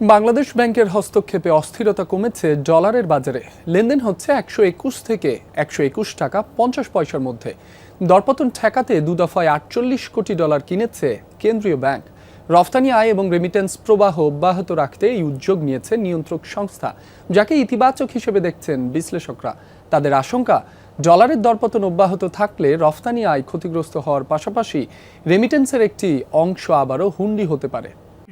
বাংলাদেশ ব্যাংকের হস্তক্ষেপে অস্থিরতা কমেছে ডলারের বাজারে। লেনদেন হচ্ছে একশো একুশ থেকে একশো একুশ টাকা পঞ্চাশ পয়সার মধ্যে। দরপতন ঠেকাতে দু দফায় আটচল্লিশ কোটি ডলার কিনেছে কেন্দ্রীয় ব্যাংক। রফতানি আয় এবং রেমিটেন্স প্রবাহ অব্যাহত রাখতে এই উদ্যোগ নিয়েছে নিয়ন্ত্রক সংস্থা, যাকে ইতিবাচক হিসেবে দেখছেন বিশ্লেষকরা। তাদের আশঙ্কা, ডলারের দরপতন অব্যাহত থাকলে রফতানি আয় ক্ষতিগ্রস্ত হওয়ার পাশাপাশি রেমিটেন্সের একটি অংশ আবারও হুন্ডি হতে পারে।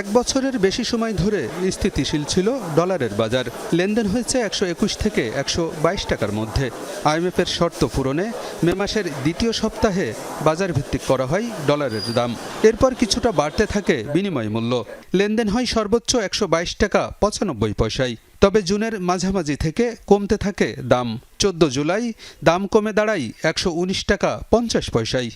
এক বছরের বেশি সময় ধরে স্থিতিশীল ছিল ডলারের বাজার। লেনদেন হয়েছে একশো একুশ থেকে একশো বাইশ টাকার মধ্যে। আইএমএফের শর্ত পূরণে মে মাসের দ্বিতীয় সপ্তাহে বাজার ভিত্তিক করা হয় ডলারের দাম। এরপর কিছুটা বাড়তে থাকে বিনিময় মূল্য। লেনদেন হয় সর্বোচ্চ একশো বাইশ টাকা পঁচানব্বই পয়সায়। তবে জুনের মাঝামাঝি থেকে কমতে থাকে দাম। চোদ্দ জুলাই দাম কমে দাঁড়ায় একশো উনিশ টাকা পঞ্চাশ পয়সায়।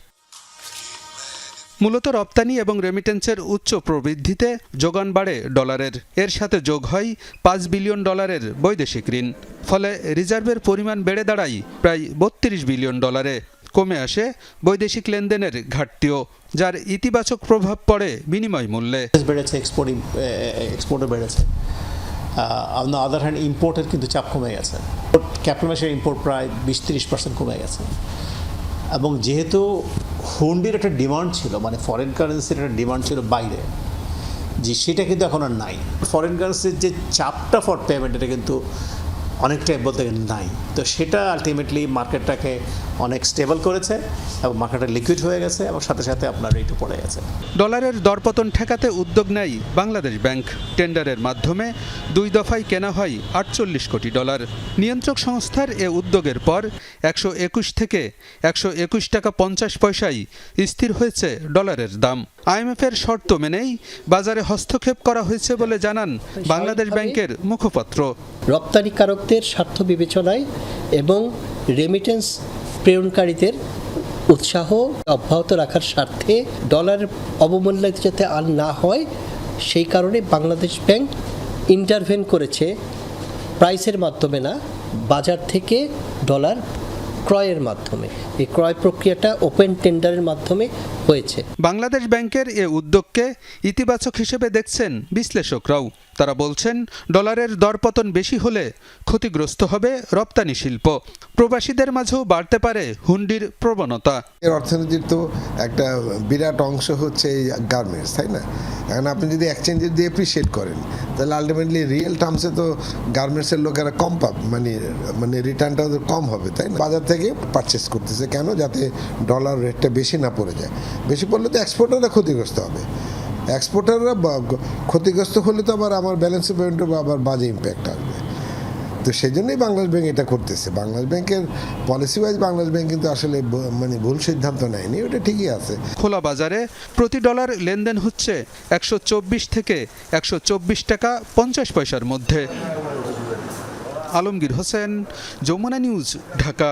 মূলত রপ্তানি এবং রেমিটেন্সের উচ্চ প্রবৃদ্ধিতে যোগান বাড়ে ডলারের এর সাথে যোগ হয় পাঁচ বিলিয়ন ডলারের বৈদেশিক ঋণ। ফলে রিজার্ভের পরিমাণ বেড়ে দাঁড়ায় প্রায় বত্রিশ বিলিয়ন ডলারে কমে আসে বৈদেশিক লেনদেনের ঘাটতিও, যার ইতিবাচক প্রভাব পড়ে বিনিময় মূল্যে। বেড়েছে এক্সপোর্ট এক্সপোর্টও বেড়েছে। অন আদার হ্যান্ড ইম্পোর্টের কিন্তু চাপ কমে গেছে। ক্যাপিটাল মাসের ইম্পোর্ট প্রায় বিশ তিরিশ পার্সেন্ট কমে গেছে। এবং যেহেতু হুন্ডির একটা ডিমান্ড ছিল মানে ফরেন কারেন্সির একটা ডিমান্ড ছিল বাইরে, যে সেটা কিন্তু এখন আর নাই। ফরেন কারেন্সির যে চাপটা ফর পেমেন্ট এটা কিন্তু অনেকটাই বলতে গেলে নাই। তো সেটা আলটিমেটলি মার্কেটটাকে অনেক স্টেবল করেছে এবং মার্কেটটা লিকুইড হয়ে গেছে এবং সাথে সাথে আপনার রেটও পড়ে গেছে। ডলারের দরপতন ঠেকাতে উদ্যোগ নেয় বাংলাদেশ ব্যাংক। টেন্ডারের মাধ্যমে দুই দফায় কেনা হয় আটচল্লিশ কোটি ডলার। নিয়ন্ত্রক সংস্থার এ উদ্যোগের পর একশো একুশ থেকে একশো একুশ টাকা পঞ্চাশ পয়সায় স্থির হয়েছে ডলারের দাম। আইএমএফের শর্ত মেনেই বাজারে হস্তক্ষেপ করা হয়েছে বলে জানান বাংলাদেশ ব্যাংকের মুখপাত্র। রপ্তানিকারকদের স্বার্থ বিবেচনায় এবং রেমিটেন্স প্রেরণকারীদের উৎসাহ অব্যাহত রাখার স্বার্থে ডলার অবমূল্যায়িত যাতে আর না হয়, সেই কারণে বাংলাদেশ ব্যাংক ইন্টারভেন করেছে প্রাইসের মাধ্যমে না, বাজার থেকে ডলার ক্রয়ের মাধ্যমে। এই ক্রয় প্রক্রিয়াটা ওপেন টেন্ডারের মাধ্যমে হয়েছে। বাংলাদেশ ব্যাংকের এ উদ্যোগকে ইতিবাচক হিসেবে দেখছেন বিশ্লেষকরাও। তারা বলছেন, ডলারের দরপতন বেশি হলে ক্ষতিগ্রস্ত হবে রপ্তানি শিল্প। প্রবাসীদের মাঝেও বাড়তে পারে হুন্ডির প্রবণতা। এর অর্থনীতির তো একটা বিরাট অংশ হচ্ছে এই গার্মেন্টস, তাই না? এখন আপনি যদি এক্সচেঞ্জের দিয়ে অ্যাপ্রিসিয়েট করেন, তাহলে আলটিমেটলি রিয়েল টার্মসে তো গার্মেন্টসের লোকেরা কম পাব মানে মানে রিটার্নটা ওদের কম হবে, তাই না? বাজার থেকে পারচেস করতেছে কেন? যাতে ডলার রেটটা বেশি না পড়ে যায়। বেশি পড়লে তো এক্সপোর্টাররা ক্ষতিগ্রস্ত হবে। এক্সপোর্টাররা ক্ষতিগ্রস্ত হলে তো আবার আমার ব্যালেন্স পেমেন্টে আবার বাজে ইম্প্যাক্ট আসবে। তো সেই জন্যই বাংলাদেশ ব্যাংক এটা করতেছে। বাংলাদেশ ব্যাংকের পলিসি ওয়াইজ বাংলাদেশ ব্যাংক কিন্তু আসলে মানে ভুল সিদ্ধান্ত নেয়নি, ওটা ঠিকই আছে। খোলা বাজারে প্রতি ডলার লেনদেন হচ্ছে একশো চব্বিশ থেকে একশো চব্বিশ টাকা পঞ্চাশ পয়সার মধ্যে। আলমগীর হোসেন, যমুনা নিউজ, ঢাকা।